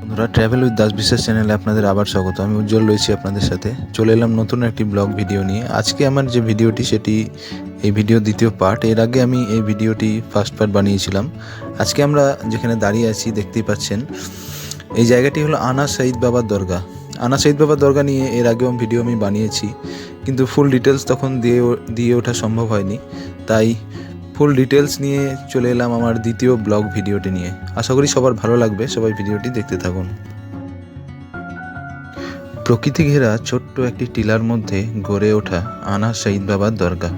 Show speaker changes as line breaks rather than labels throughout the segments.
বন্ধুরা travel with Das বিশ্বাস চ্যানেলে আপনাদের আবার স্বাগত। আমি উজ্জ্বল রয়েছি আপনাদের সাথে। চলে এলাম নতুন একটি ব্লগ ভিডিও নিয়ে। আজকে আমার যে ভিডিওটি, সেটি এই ভিডিও দ্বিতীয় পার্ট এর আগে আমি এই ভিডিওটি ফার্স্ট পার্ট বানিয়েছিলাম। আজকে আমরা যেখানে দাঁড়িয়ে আছি, দেখতেই পাচ্ছেন, এই জায়গাটি হলো আনা সাইদ বাবার দরগা। আনা সাইদ বাবার দরগা নিয়ে এর আগেও ভিডিও আমি বানিয়েছি, কিন্তু ফুল ডিটেলস তখন দিয়ে দিয়ে ওঠা সম্ভব হয়নি। তাই ফুল ডিটেলস নিয়ে চলে এলাম আমার দ্বিতীয় ব্লগ ভিডিওটি নিয়ে। আশা করি সবার ভালো লাগবে, সবাই ভিডিওটি দেখতে থাকুন। প্রকৃতি ঘেরা ছোট্ট একটি টিলার মধ্যে গড়ে ওঠা আনা শহীদ বাবার দরগা।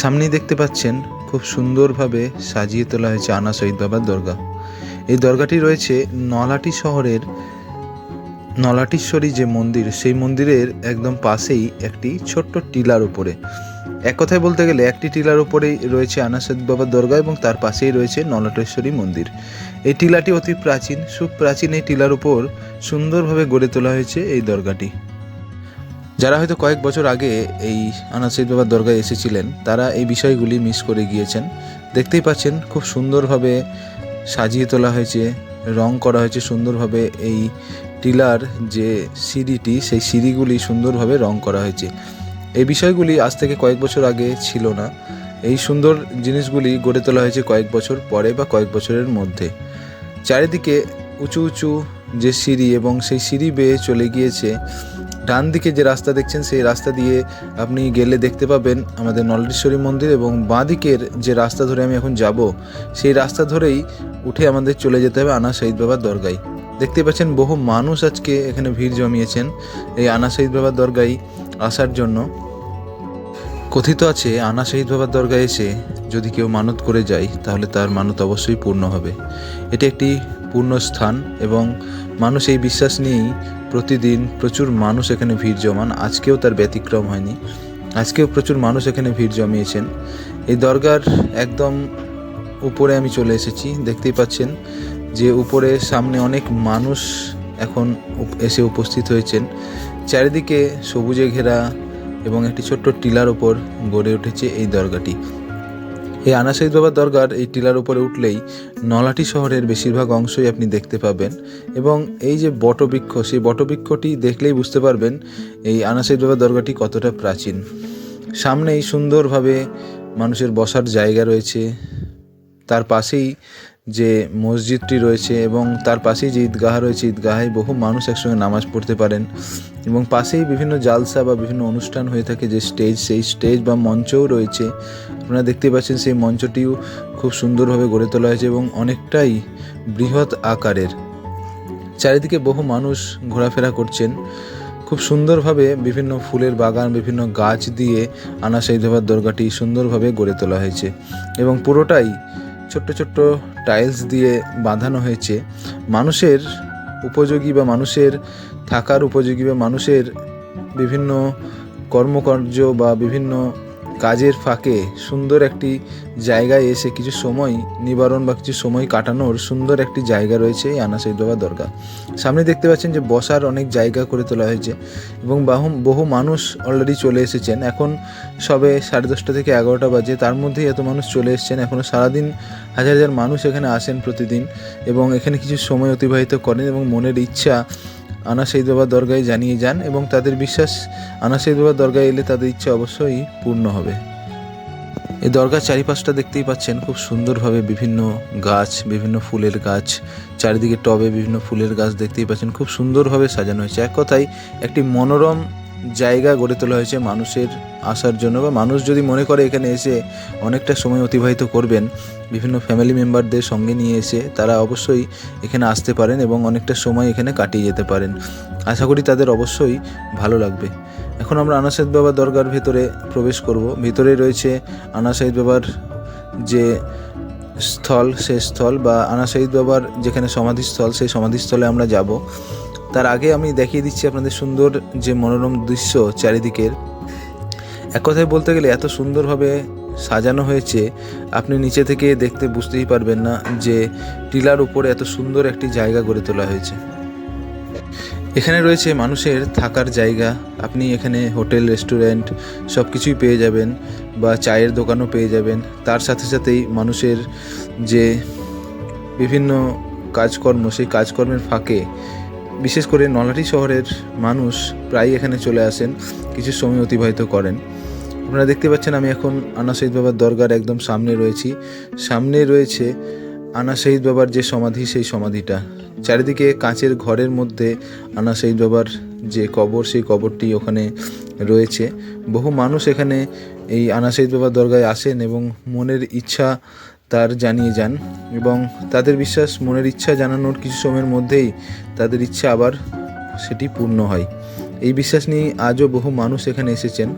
সামনেই দেখতে পাচ্ছেন খুব সুন্দরভাবে সাজিয়ে তোলা হয়েছে আনা শহীদ বাবার দরগা। এই দরগাটি রয়েছে নলাটি শহরের নলাটিশ্বরী যে মন্দির, সেই মন্দিরের একদম পাশেই একটি ছোট্ট টিলার উপরে। এক কথায় বলতে গেলে একটি টিলার উপরেই রয়েছে আনাসাদ বাবার দরগা এবং তার পাশেই রয়েছে নলাটেশ্বরী মন্দির। এই টিলাটি অতি প্রাচীন, সুপ্রাচীন এই টিলার উপর সুন্দরভাবে গড়ে তোলা হয়েছে এই দরগাটি। যারা হয়তো কয়েক বছর আগে এই আনাসিদ বাবার দরগায় এসেছিলেন, তারা এই বিষয়গুলি মিস করে গিয়েছেন। দেখতেই পাচ্ছেন, খুব সুন্দরভাবে সাজিয়ে তোলা হয়েছে। রং করা হয়েছে সুন্দরভাবে এই টিলার যে সিঁড়িটি, সেই সিঁড়িগুলি সুন্দরভাবে রং করা হয়েছে। এই বিষয়গুলি আজ থেকে কয়েক বছর আগে ছিল না। এই সুন্দর জিনিসগুলি গড়ে তোলা হয়েছে কয়েক বছর পরে বা কয়েক বছরের মধ্যে। চারিদিকে উঁচু উঁচু যে সিঁড়ি এবং সেই সিঁড়ি বেয়ে চলে গিয়েছে, ডান দিকে যে রাস্তা দেখছেন, সেই রাস্তা দিয়ে আপনি গেলে দেখতে পাবেন আমাদের নলটেশ্বরী মন্দির এবং বাঁ দিকের যে রাস্তা ধরে আমি এখন যাব, সেই রাস্তা ধরেই উঠে আমাদের চলে যেতে হবে আনা শহীদ বাবার দরগায়। দেখতে পাচ্ছেন বহু মানুষ আজকে এখানে ভিড় জমিয়েছেন এই আনা শহীদ বাবার দরগায় আসার জন্য। কথিত আছে, আনা শহীদ বাবার দরগায় এসে যদি কেউ মানত করে যায়, তাহলে তার মানত অবশ্যই পূর্ণ হবে। এটি একটি পূর্ণ স্থান এবং মানুষ এই বিশ্বাস নিয়েই প্রতিদিন প্রচুর মানুষ এখানে ভিড় জমান। আজকেও তার ব্যতিক্রম হয়নি। আজকেও প্রচুর মানুষ এখানে ভিড় জমিয়েছেন। এই দরগার একদম উপরে আমি চলে এসেছি, দেখতেই পাচ্ছেন যে উপরে সামনে অনেক মানুষ এখন এসে উপস্থিত হয়েছেন। চারিদিকে সবুজে ঘেরা এবং একটি ছোট্ট টিলার ওপর গড়ে উঠেছে এই দরগাটি। এই আনাসাইদ বাবার দরগার এই টিলার উপরে উঠলেই নলাটি শহরের বেশিরভাগ অংশই আপনি দেখতে পাবেন এবং এই যে বটবৃক্ষ, সেই বটবৃক্ষটি দেখলেই বুঝতে পারবেন এই আনাসাইদ বাবার দরগাটি কতটা প্রাচীন। সামনেই সুন্দরভাবে মানুষের বসার জায়গা রয়েছে তার পাশেই যে মসজিদটি রয়েছে এবং তার পাশেই যে ঈদগাহ রয়েছে, ঈদগাহে বহু মানুষ একসঙ্গে নামাজ পড়তে পারেন এবং পাশেই বিভিন্ন জালসা বা বিভিন্ন অনুষ্ঠান হয়ে থাকে যে স্টেজ, সেই স্টেজ বা মঞ্চও রয়েছে। আপনারা দেখতে পাচ্ছেন সেই মঞ্চটিও খুব সুন্দরভাবে গড়ে তোলা হয়েছে এবং অনেকটাই বৃহৎ আকারের। চারিদিকে বহু মানুষ ঘোরাফেরা করছেন। খুব সুন্দরভাবে বিভিন্ন ফুলের বাগান, বিভিন্ন গাছ দিয়ে আনা শহীদাবাদ দরগাটি সুন্দরভাবে গড়ে তোলা হয়েছে এবং পুরোটাই ছোট্ট ছোট্ট টাইলস দিয়ে বাঁধানো হয়েছে। মানুষের উপযোগী বা মানুষের থাকার উপযোগী বা মানুষের বিভিন্ন কর্মকার্য বা বিভিন্ন কাজের ফাঁকে সুন্দর একটি জায়গায় এসে কিছু সময় নিবারণ বা কিছু সময় কাটানোর সুন্দর একটি জায়গা রয়েছে এই আনা শহীদাবাদ দরগা। সামনে দেখতে পাচ্ছেন যে বসার অনেক জায়গা করে তোলা হয়েছে এবং বাহু, বহু মানুষ অলরেডি চলে এসেছেন। এখন সবে সাড়ে দশটা থেকে এগারোটা বাজে, তার মধ্যেই এত মানুষ চলে এসেছেন। এখনও সারাদিন হাজার হাজার মানুষ এখানে আসেন প্রতিদিন এবং এখানে কিছু সময় অতিবাহিত করেন এবং মনের ইচ্ছা আনা বাবা দরগায় জানিয়ে যান এবং তাদের বিশ্বাস, আনা বাবা দরগায় এলে তাদের ইচ্ছে অবশ্যই পূর্ণ হবে। এই দরগার চারিপাশটা দেখতেই পাচ্ছেন খুব সুন্দরভাবে বিভিন্ন গাছ, বিভিন্ন ফুলের গাছ, চারিদিকে টবে বিভিন্ন ফুলের গাছ দেখতেই পাচ্ছেন, খুব সুন্দরভাবে সাজানো হয়েছে। এক কথায় একটি মনোরম জায়গা গড়ে তোলা হয়েছে মানুষের আসার জন্য। বা মানুষ যদি মনে করে এখানে এসে অনেকটা সময় অতিবাহিত করবেন, বিভিন্ন ফ্যামিলি মেম্বারদের সঙ্গে নিয়ে এসে তারা অবশ্যই এখানে আসতে পারেন এবং অনেকটা সময় এখানে কাটিয়ে যেতে পারেন। আশা করি তাদের অবশ্যই ভালো লাগবে। এখন আমরা আনাসাদ বাবা দরগার ভেতরে প্রবেশ করব। ভিতরে রয়েছে আনাসাইদ বাবার যে স্থল, সে স্থল বা আনাসাইদ বাবার যেখানে সমাধিস্থল, সেই সমাধিস্থলে আমরা যাব। তার আগে আমি দেখিয়ে দিচ্ছি আপনাদের সুন্দর যে মনোরম দৃশ্য চারিদিকের। এক কথায় বলতে গেলে এত সুন্দরভাবে সাজানো হয়েছে, আপনি নিচে থেকে দেখতে বুঝতেই পারবেন না যে টিলার উপরে এত সুন্দর একটি জায়গা গড়ে তোলা হয়েছে। এখানে রয়েছে মানুষের থাকার জায়গা। আপনি এখানে হোটেল, রেস্টুরেন্ট সব কিছুই পেয়ে যাবেন বা চায়ের দোকানও পেয়ে যাবেন। তার সাথে সাথেই মানুষের যে বিভিন্ন কাজকর্ম, সেই কাজকর্মের ফাঁকে বিশেষ করে নলহাটি শহরের মানুষ প্রায় এখানে চলে আসেন, কিছু সময় অতিবাহিত করেন। আপনারা দেখতে পাচ্ছেন আমি এখন আনা শহীদ বাবার দরগার একদম সামনে রয়েছি। সামনে রয়েছে আনা শহীদ বাবার যে সমাধি, সেই সমাধিটা। চারিদিকে কাঁচের ঘরের মধ্যে আনা শহীদ বাবার যে কবর, সেই কবরটি ওখানে রয়েছে। বহু মানুষ এখানে এই আনা শহীদ বাবার দরগায় আসেন এবং মনের ইচ্ছা তার জানিয়ে যান এবং তাদের বিশ্বাস, মনের ইচ্ছা জানানোর কিছু সময়ের মধ্যেই তাদের ইচ্ছা আবার সেটি পূর্ণ হয়। এই বিশ্বাস নিয়ে আজও বহু মানুষ এখানে এসেছেন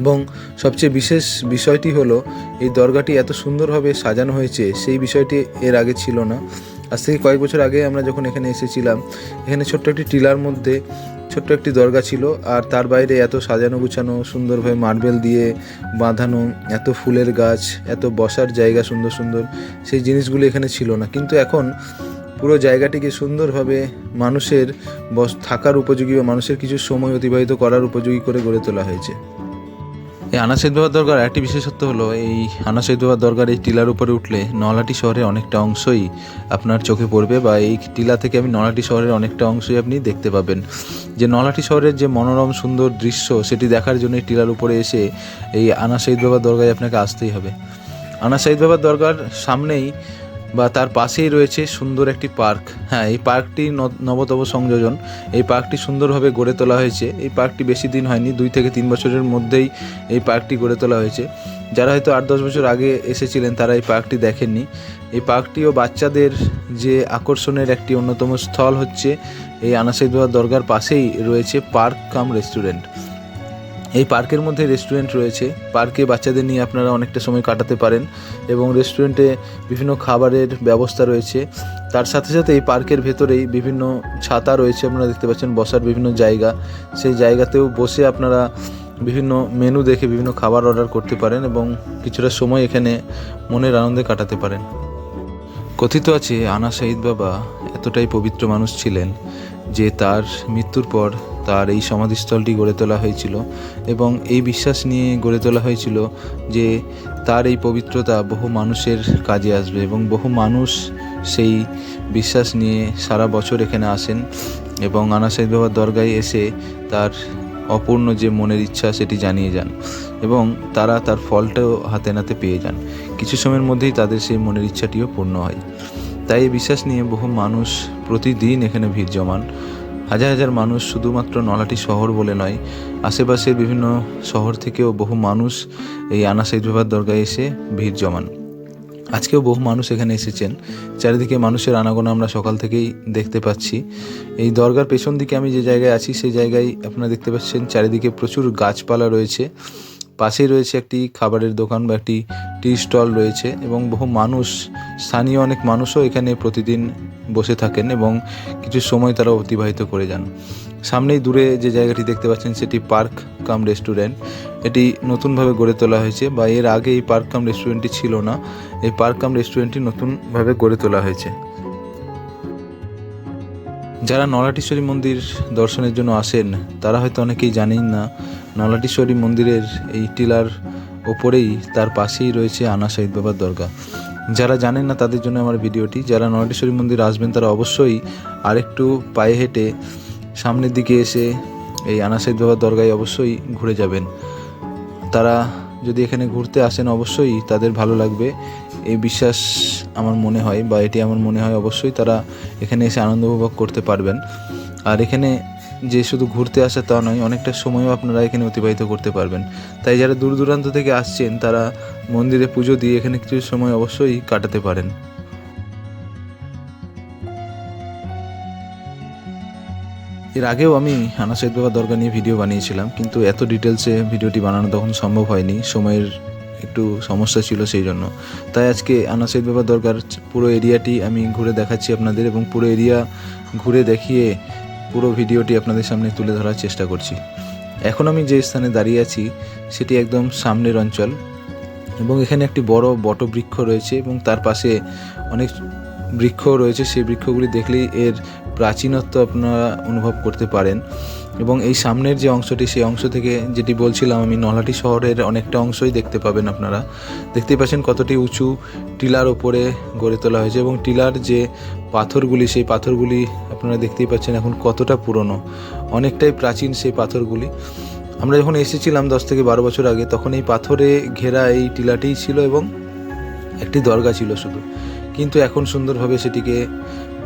এবং সবচেয়ে বিশেষ বিষয়টি হলো, এই দরগাটি এত সুন্দরভাবে সাজানো হয়েছে, সেই বিষয়টি এর আগে ছিল না। আজ থেকে কয়েক বছর আগে আমরা যখন এখানে এসেছিলাম, এখানে ছোট্ট একটি টিলার মধ্যে ছোট্ট একটি দরগা ছিল আর তার বাইরে এত সাজানো গুছানো, সুন্দরভাবে মার্বেল দিয়ে বাঁধানো, এত ফুলের গাছ, এত বসার জায়গা সুন্দর সুন্দর, সেই জিনিসগুলো এখানে ছিল না। কিন্তু এখন পুরো জায়গাটিকে সুন্দরভাবে মানুষের বস, থাকার উপযোগী বা মানুষের কিছু সময় অতিবাহিত করার উপযোগী করে গড়ে তোলা হয়েছে। এই আনা সৈয়দ বাবার দরগার একটি বিশেষত্ব হলো, এই আনা সৈয়দ বাবার দরগার এই টিলার উপরে উঠলে নলাটি শহরের অনেকটা অংশই আপনার চোখে পড়বে বা এই টিলা থেকে আপনি নলাটি শহরের অনেকটা অংশই আপনি দেখতে পাবেন। যে নলাটি শহরের যে মনোরম সুন্দর দৃশ্য সেটি দেখার জন্য এই টিলার উপরে এসে এই আনা সৈয়দ বাবার দরগায় আপনাকে আসতেই হবে। আনা সৈয়দ বাবার দরগার সামনেই বা তার পাশেই রয়েছে সুন্দর একটি পার্ক। হ্যাঁ এই পার্কটি নবতম সংযোজন। এই পার্কটি সুন্দরভাবে গড়ে তোলা হয়েছে। এই পার্কটি বেশি দিন হয়নি, দুই থেকে তিন বছরের মধ্যেই এই পার্কটি গড়ে তোলা হয়েছে। যারা হয়তো আট দশ বছর আগে এসেছিলেন, তারা এই পার্কটি দেখেননি। এই পার্কটিও বাচ্চাদের যে আকর্ষণের একটি অন্যতম স্থল হচ্ছে, এই আনাসাইদ বাবার দরগার পাশেই রয়েছে পার্ক কাম রেস্টুরেন্ট। এই পার্কের মধ্যে রেস্টুরেন্ট রয়েছে। পার্কে বাচ্চাদের নিয়ে আপনারা অনেকটা সময় কাটাতে পারেন এবং রেস্টুরেন্টে বিভিন্ন খাবারের ব্যবস্থা রয়েছে। তার সাথে সাথে এই পার্কের ভেতরেই বিভিন্ন ছাতা রয়েছে, আপনারা দেখতে পাচ্ছেন, বসার বিভিন্ন জায়গা। সেই জায়গাতেও বসে আপনারা বিভিন্ন মেনু দেখে বিভিন্ন খাবার অর্ডার করতে পারেন এবং কিছুটা সময় এখানে মনের আনন্দে কাটাতে পারেন। কথিত আছে, আনা সাইদ বাবা এতটাই পবিত্র মানুষ ছিলেন। যে তার মৃত্যুর পর তার এই সমাধিস্থলটি গড়ে তোলা হয়েছিল এবং এই বিশ্বাস নিয়ে গড়ে তোলা হয়েছিল যে তার এই পবিত্রতা বহু মানুষের কাজে আসবে এবং বহু মানুষ সেই বিশ্বাস নিয়ে সারা বছর এখানে আসেন এবং আনা সাইদ বাবার দরগায় এসে তার অপূর্ণ যে মনের ইচ্ছা সেটি জানিয়ে যান এবং তারা তার ফলটাও হাতে নাতে পেয়ে যান। কিছু সময়ের মধ্যেই তাদের সেই মনের ইচ্ছাটিও পূর্ণ হয়। তাই এই বিশ্বাস নিয়ে বহু মানুষ প্রতিদিন এখানে ভিড় জমান। হাজার হাজার মানুষ শুধুমাত্র নলাটি শহর বলে নয়, আশেপাশের বিভিন্ন শহর থেকেও বহু মানুষ এই আনা সাইদ বাবার দরগায় এসে ভিড় জমান। আজকেও বহু মানুষ এখানে এসেছেন। চারিদিকে মানুষের আনাগোনা আমরা সকাল থেকেই দেখতে পাচ্ছি। এই দরগার পেছন দিকে আমি যে জায়গায় আছি, সেই জায়গায় আপনারা দেখতে পাচ্ছেন চারিদিকে প্রচুর গাছপালা রয়েছে। পাশেই রয়েছে একটি খাবারের দোকান বা একটি টি স্টল রয়েছে এবং বহু মানুষ, স্থানীয় অনেক মানুষও এখানে প্রতিদিন বসে থাকেন এবং কিছু সময় তারা অতিবাহিত করে যান। সামনেই দূরে যে জায়গাটি দেখতে পাচ্ছেন সেটি পার্ক কাম রেস্টুরেন্ট। এটি নতুনভাবে গড়ে তোলা হয়েছে বা এর আগে এই পার্ক কাম রেস্টুরেন্টটি ছিল না। এই পার্ক কাম রেস্টুরেন্টটি নতুনভাবে গড়ে তোলা হয়েছে। যারা নলাটেশ্বরী মন্দির দর্শনের জন্য আসেন, তারা হয়তো অনেকেই জানেন না, নলাটেশ্বরী মন্দিরের এই টিলার ওপরেই, তার পাশেই রয়েছে আনা সাইদ বাবার দরগা যারা জানেন না তাদের জন্য আমার ভিডিওটি, যারা নলাটেশ্বরী মন্দির আসবেন তারা অবশ্যই আরেকটু পায়ে হেঁটে সামনের দিকে এসে এই আনা সাইদ বাবার দরগায় অবশ্যই ঘুরে যাবেন। তারা যদি এখানে ঘুরতে আসেন অবশ্যই তাদের ভালো লাগবে। এই বিশ্বাস আমার মনে হয় বা এটি আমার মনে হয় অবশ্যই তারা এখানে এসে আনন্দ উপভোগ করতে পারবেন। আর এখানে যে শুধু ঘুরতে আসা তা নয়, অনেকটা সময়ও আপনারা এখানে অতিবাহিত করতে পারবেন। তাই যারা দূর দূরান্ত থেকে আসছেন, তারা মন্দিরে পুজো দিয়ে এখানে কিছু সময় অবশ্যই কাটাতে পারেন। এর আগেও আমি আনা সৈয়দ বাবা দরগা নিয়ে ভিডিও বানিয়েছিলাম, কিন্তু এত ডিটেলসে ভিডিওটি বানানো তখন সম্ভব হয়নি। সময়ের একটু সমস্যা ছিল সেই জন্য। তাই আজকে আনা সৈয়দ বাবা দরগার পুরো এরিয়াটি আমি ঘুরে দেখাচ্ছি আপনাদের এবং পুরো এরিয়া ঘুরে দেখিয়ে পুরো ভিডিওটি আপনাদের সামনে তুলে ধরার চেষ্টা করছি। এখন আমি যে স্থানে দাঁড়িয়ে আছি, সেটি একদম সামনের অঞ্চল এবং এখানে একটি বড় বটবৃক্ষ রয়েছে এবং তার পাশে অনেক বৃক্ষ রয়েছে। সেই বৃক্ষগুলি দেখলেই এর প্রাচীনত্ব আপনারা অনুভব করতে পারেন। এবং এই সামনের যে অংশটি, সেই অংশ থেকে যেটি বলছিলাম, আমি নলহাটি শহরের অনেকটা অংশই দেখতে পাবেন আপনারা। দেখতেই পাচ্ছেন কতটি উঁচু টিলার ওপরে গড়ে তোলা হয়েছে এবং টিলার যে পাথরগুলি, সেই পাথরগুলি আপনারা দেখতেই পাচ্ছেন এখন কতটা পুরনো। অনেকটাই প্রাচীন সেই পাথরগুলি। আমরা যখন এসেছিলাম দশ থেকে বারো বছর আগে, তখন এই পাথরে ঘেরা এই টিলাটিই ছিল এবং একটি দরগা ছিল শুধু। কিন্তু এখন সুন্দরভাবে সেটিকে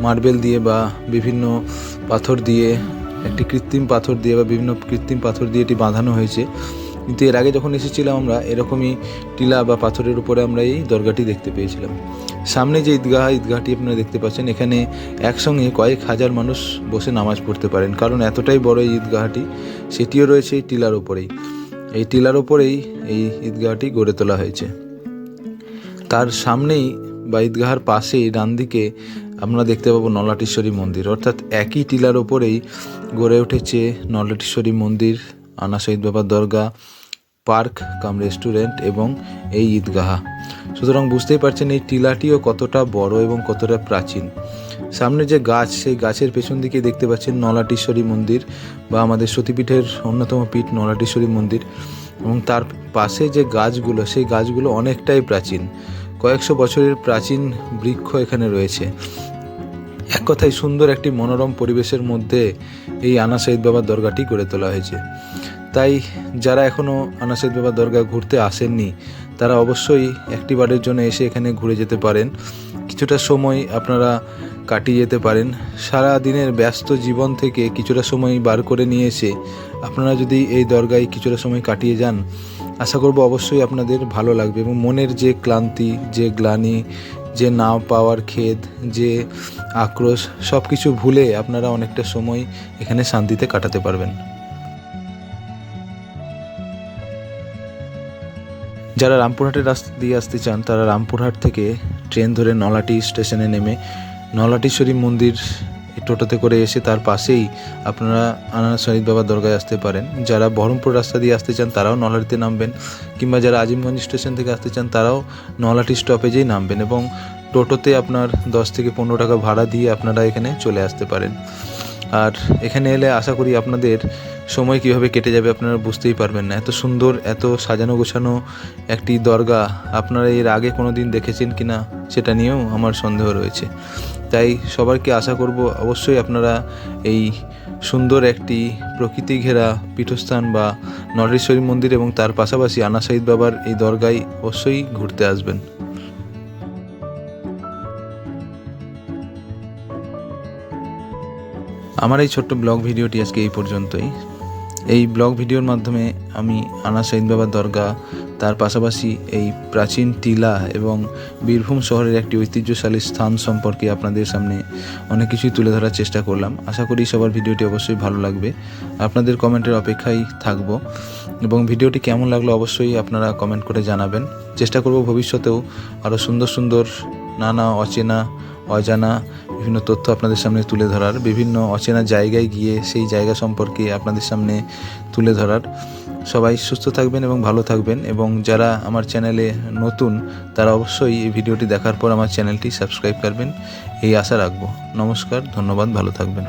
মার্বেল দিয়ে বা বিভিন্ন পাথর দিয়ে, একটি কৃত্রিম পাথর দিয়ে বা বিভিন্ন কৃত্রিম পাথর দিয়ে এটি বাঁধানো হয়েছে। কিন্তু এর আগে যখন এসেছিলাম আমরা, এরকমই টিলা বা পাথরের উপরে আমরা এই দরগাটি দেখতে পেয়েছিলাম। সামনে যে ঈদগাহ, ঈদগাহটি আপনারা দেখতে পাচ্ছেন, এখানে একসঙ্গে কয়েক হাজার মানুষ বসে নামাজ পড়তে পারেন। কারণ এতটাই বড় এই ঈদগাহটি, সেটিও রয়েছে এই টিলার ওপরেই এই টিলার ওপরেই এই ঈদগাহটি গড়ে তোলা হয়েছে। তার সামনেই বা ঈদগাহার পাশেই ডান দিকে আমরা দেখতে পাবো নলাটেশ্বরী মন্দির। অর্থাৎ একই টিলার ওপরেই গড়ে উঠেছে নলাটেশ্বরী মন্দির, আনা শহীদ বাবার দরগা, পার্ক, কাম রেস্টুরেন্ট এবং এই ঈদগাহা। সুতরাং বুঝতেই পারছেন এই টিলাটিও কতটা বড় এবং কতটা প্রাচীন। সামনে যে গাছ, সেই গাছের পেছন দিকে দেখতে পাচ্ছেন নলাটেশ্বরী মন্দির বা আমাদের সতীপীঠের অন্যতম পীঠ নলাটেশ্বরী মন্দির এবং তার পাশে যে গাছগুলো, সেই গাছগুলো অনেকটাই প্রাচীন। কয়েকশো বছরের প্রাচীন বৃক্ষ এখানে রয়েছে। এক কথায় সুন্দর একটি মনোরম পরিবেশের মধ্যে এই আনা সঈদ বাবার দরগাটি গড়ে তোলা হয়েছে। তাই যারা এখনও আনা সঈদ বাবার দরগা ঘুরতে আসেননি, তারা অবশ্যই একটি বারের জন্য এসে এখানে ঘুরে যেতে পারেন। কিছুটা সময় আপনারা কাটিয়ে যেতে পারেন। সারা দিনের ব্যস্ত জীবন থেকে কিছুটা সময় বার করে নিয়ে এসে আপনারা যদি এই দরগায় কিছুটা সময় কাটিয়ে যান, আশা করব অবশ্যই আপনাদের ভালো লাগবে এবং মনের যে ক্লান্তি, যে গ্লানি যে না পাওয়ার খেদ, যে আক্রোশ সব কিছু ভুলে আপনারা অনেকটা সময় এখানে শান্তিতে কাটাতে পারবেন। যারা রামপুরহাটের রাস্তা দিয়ে আসতে চান, তারা রামপুরহাট থেকে ট্রেন ধরে নলাটি স্টেশনে নেমে নলাটেশ্বরী মন্দির টোটোতে করে এসে তার পাশেই আপনারা আনা শহীদ বাবার দরগায় আসতে পারেন। যারা বহরমপুর রাস্তা দিয়ে আসতে চান, তারাও নলহাটিতে নামবেন। কিংবা যারা আজিমগঞ্জ স্টেশন থেকে আসতে চান, তারাও নলহাটি স্টপেজেই নামবেন এবং টোটোতে আপনার দশ থেকে পনেরো টাকা ভাড়া দিয়ে আপনারা এখানে চলে আসতে পারেন। আর এখানে এলে আশা করি আপনাদের সময় কীভাবে কেটে যাবে আপনারা বুঝতেই পারবেন না। এত সুন্দর, এত সাজানো গোছানো একটি দরগা আপনারা এর আগে কোনো দিন দেখেছেন কি না সেটা নিয়েও আমার সন্দেহ রয়েছে। তাই সবাইকে আশা করব অবশ্যই আপনারা এই সুন্দর একটি প্রকৃতি ঘেরা পীঠস্থান বা নরেশ্বরী মন্দির এবং তার পাশাপাশি আনা সাইদ বাবার এই দরগায় অবশ্যই ঘুরতে আসবেন। আমার এই ছোট্ট ব্লগ ভিডিওটি আজকে এই পর্যন্তই। এই ব্লগ ভিডিওর মাধ্যমে আমি আনা সাইদ বাবার দরগা, তার পাশাপাশি এই প্রাচীন টিলা এবং বীরভূম শহরের একটি ঐতিহ্যশালী স্থান সম্পর্কে আপনাদের সামনে অনেক কিছুই তুলে ধরার চেষ্টা করলাম। আশা করি সবার ভিডিওটি অবশ্যই ভালো লাগবে। আপনাদের কমেন্টের অপেক্ষায় থাকব এবং ভিডিওটি কেমন লাগল অবশ্যই আপনারা কমেন্ট করে জানাবেন। চেষ্টা করব ভবিষ্যতেও আরও সুন্দর সুন্দর নানা অচেনা অজানা, বিভিন্ন তথ্য আপনাদের সামনে তুলে ধরার, বিভিন্ন অচেনা জায়গায় গিয়ে সেই জায়গা সম্পর্কে আপনাদের সামনে তুলে ধরার। সবাই সুস্থ থাকবেন এবং ভালো থাকবেন এবং যারা আমার চ্যানেলে নতুন, তারা অবশ্যই এই ভিডিওটি দেখার পর আমার চ্যানেলটি সাবস্ক্রাইব করবেন। এই আশা রাখব। নমস্কার, ধন্যবাদ, ভালো থাকবেন।